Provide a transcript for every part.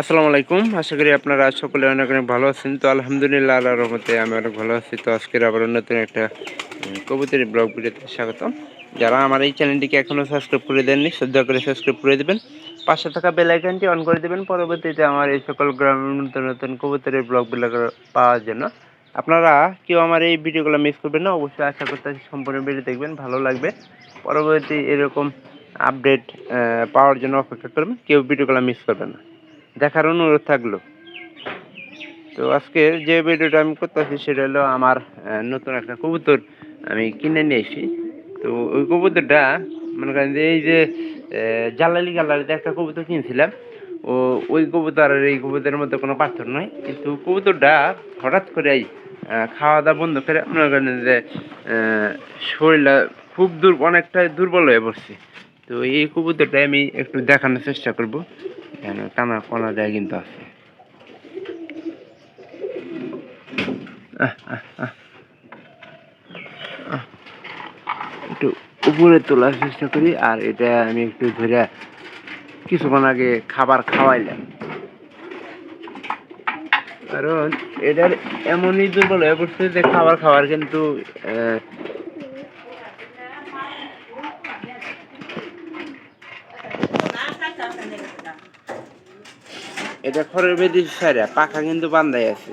আসসালামু আলাইকুম। আশা করি আপনারা সকলে অনেক অনেক ভালো আছেন। তো আলহামদুলিল্লাহ, আল্লাহর রহমতে আমি অনেক ভালো আছি। তো আজকের আবার নতুন একটা কবুতরি ব্লগ ভিডিওতে স্বাগতম। যারা আমার এই চ্যানেলটিকে এখনও সাবস্ক্রাইব করে দেননি, শ্রদ্ধা করে সাবস্ক্রাইব করে দেবেন। পাশে থাকা বেল অন করে দেবেন। পরবর্তীতে আমার এই সকল গ্রামের নতুন নতুন কবুতরের ব্লগগুলো পাওয়ার জন্য। আপনারা কেউ আমার এই ভিডিওগুলো মিস করবেন না, অবশ্যই আশা করতে সম্পূর্ণ ভিডিও দেখবেন, ভালো লাগবে। পরবর্তী এরকম আপডেট পাওয়ার জন্য অপেক্ষা করবেন। কেউ ভিডিওগুলো মিস করবেন না। দেখার অনুরোধ থাকল। তো আজকে যে ভিডিওটা আমি করতেছি সেটা হলো আমার নতুন একটা কবুতর আমি কিনে নিয়ে তো ওই কবুতরটা মনে করেন যে এই যে জালালি গালারিতে একটা কবুতর কিনছিলাম। ও, ওই কবুতর আর এই কবুতরের মধ্যে কোনো পার্থক্য নয় কিন্তু কবুতরটা হঠাৎ করে এই খাওয়া দাওয়া বন্ধ করে মনে করেন যে শরীরটা খুব দুর, অনেকটাই দুর্বল হয়ে পড়ছে। তো এই কবুতরটা আমি একটু দেখানোর চেষ্টা করব। কানা? কনা দেয় কিন্তু আছে। একটু উপরে তোলার চেষ্টা করি, আর এটা আমি একটু ধরে কিছুক্ষণ আগে খাবার খাওয়াইলাম। কারণ এটার এমনই দুর্বল হয়ে পড়ছে যে খাবার খাওয়ার কিন্তু এটা খড়ের বেদি সারা পাখা কিন্তু বান্ধাই আছে।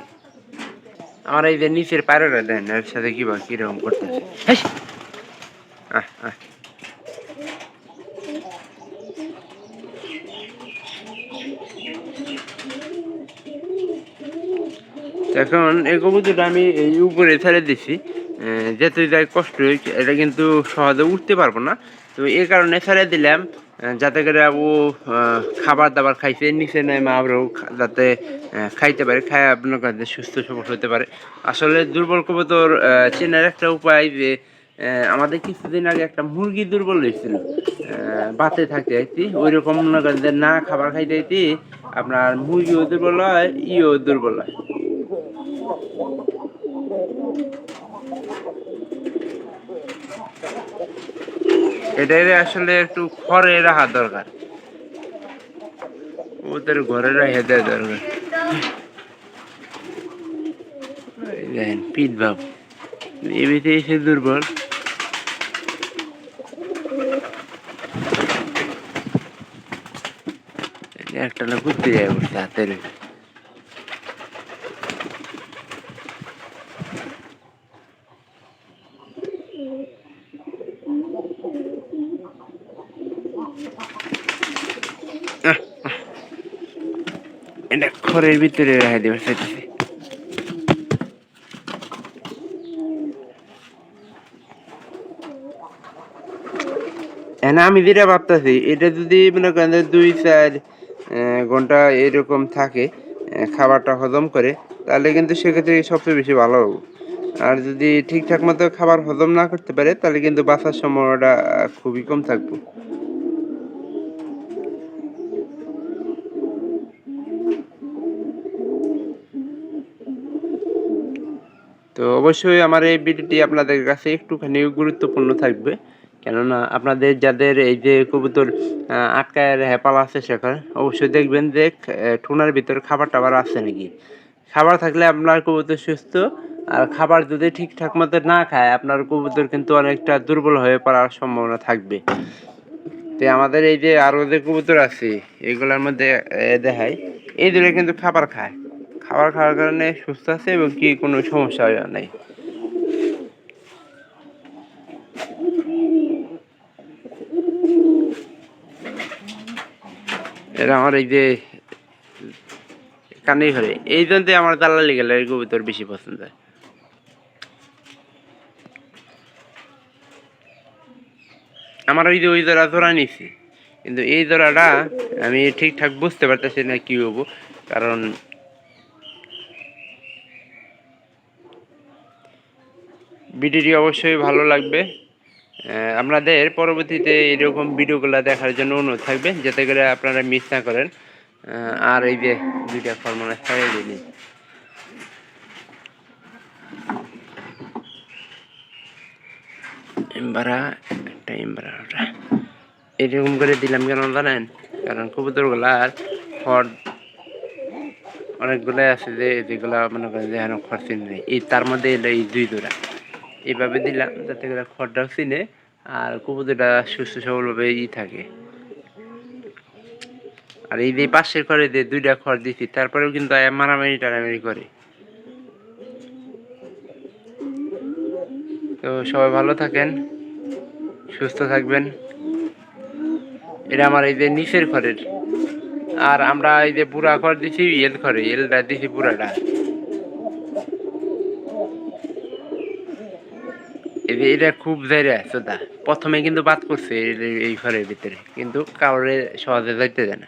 আমার এই যে নিচের পায়রাটা দেন, এর সাথে কি বা কীরকম করতেছে। এখন এই কবুতরটা আমি এই উপরে ছেড়ে দিছি। যেতে যাই কষ্ট হয়েছে এটা কিন্তু সহজে উঠতে পারব না। তো এই কারণে ছেড়ে দিলাম যাতে করে ও খাবার দাবার খাইছে, নিচে নেয় মা আমরাও যাতে খাইতে পারে, খায় আপনার কাছে সুস্থ সবল হতে পারে। আসলে দুর্বল কবুতর চেনার একটা উপায় যে আমাদের কিছুদিন আগে একটা মুরগি দুর্বল হয়েছিল বাতে থাকতে আইতি ওই রকম মনে যে না খাবার খাইতে আইতি আপনার মুরগিও দুর্বল হয়, ইও দুর্বল হয়। এটাই আসলে একটু খড়ে রাখা দরকার। ওদের ঘরে রেখে দেওয়া দরকার। পিট এসে দুর্বল। একটা না ঘুরতে যায় হাতের খড়ের ভিতরে রেখে দেবে সেটা হ্যাঁ আমি যেটা ভাবতেছি, এটা যদি মনে করেন দুই চার ঘণ্টা এরকম থাকে খাবারটা হজম করে, তাহলে কিন্তু সেক্ষেত্রে সবচেয়ে বেশি ভালো হবে। আর যদি ঠিকঠাক মতো খাবার হজম না করতে পারে, তাহলে কিন্তু বাঁচার সময়টা খুবই কম থাকবে। তো অবশ্যই আমার এই ভিডিওটি আপনাদের কাছে একটুখানি গুরুত্বপূর্ণ থাকবে। কেননা আপনাদের যাদের এই যে কবুতর আহ, আটকায় হেপাল আছে সেখানে অবশ্যই দেখবেন যে ঠোনার ভিতর খাবার টাবার আছে নাকি? খাবার থাকলে আপনার কবুতর সুস্থ আর খাবার যদি ঠিকঠাক মতো না খায় আপনার কবুতর কিন্তু অনেকটা দুর্বল হয়ে পড়ার সম্ভাবনা থাকবে। তো আমাদের এই যে আরও যে কবুতর আছে এগুলোর মধ্যে দেখায় এই দুটো কিন্তু খাবার খায়। খাবার খাওয়ার কারণে সুস্থ আছে এবং কি কোনো সমস্যা নাই। এরা আমার এই যে কানেই ঘরে। এই জন্য আমার দালালি গেলে কবুতর বেশি পছন্দ হয়। আমার ওই যে ওই জোড়া জোড়া নিছি। কিন্তু এই জোড়াটা আমি ঠিকঠাক বুঝতে পারতেছি না কি হব। কারণ ভিডিওটি অবশ্যই ভালো লাগবে। আপনাদের পরবর্তীতে এরকম ভিডিওগুলো দেখার জন্য অনুরোধ থাকবে, যাতে করে আপনারা মিস না করেন। আর এই যে দুইটা ফর্মুলা ছাড়িয়ে দিন এরকম করে দিলাম কেন জানেন? কারণ কবুতরগুলার খড় অনেকগুলাই আছে যে, যেগুলা মনে করেন যে এখন খড় নেই। এই তার মধ্যে এলো এই দুই জোড়া। এইভাবে দিলাম, যাতে করে খড়টাও চিনে আর কবুতরটা সুস্থ সবলভাবে ই থাকে। আর এই যে পাশের ঘরে যে দুইটা খড় দিছি, তারপরেও কিন্তু মারামারি টারামারি করে। তো সবাই ভালো থাকেন, সুস্থ থাকবেন। এটা আমার এই যে নিচের ঘরের আর আমরা এই যে পুরা ঘর দিছি এল ঘরে এলটা দিছি পুরাটা এই যে এটা খুব জায়গা সোদা প্রথমে কিন্তু বাদ করছে এই- ঘরের ভিতরে, কিন্তু কাউরে সহজে যাইতে দেয় না।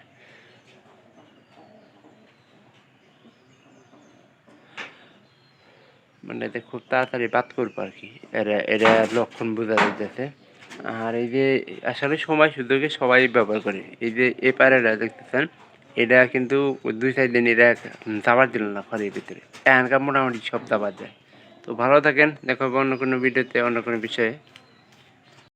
মানে খুব তাড়াতাড়ি বাদ করব আর কি। এরা এরা লক্ষণ বোঝা যাইতেছে। আর এই যে আসলে সময় সুযোগে সবাই ব্যবহার করে। এই যে এ পায়রাটা দেখতেছেন, এটা কিন্তু দুই চার দিন এরা দাবার দিল না ঘরের ভিতরে। এখানকার মোটামুটি সব দাবার যায়। তো ভালো থাকেন দেখো অন্য কোনো ভিডিওতে অন্য কোনো বিষয়ে।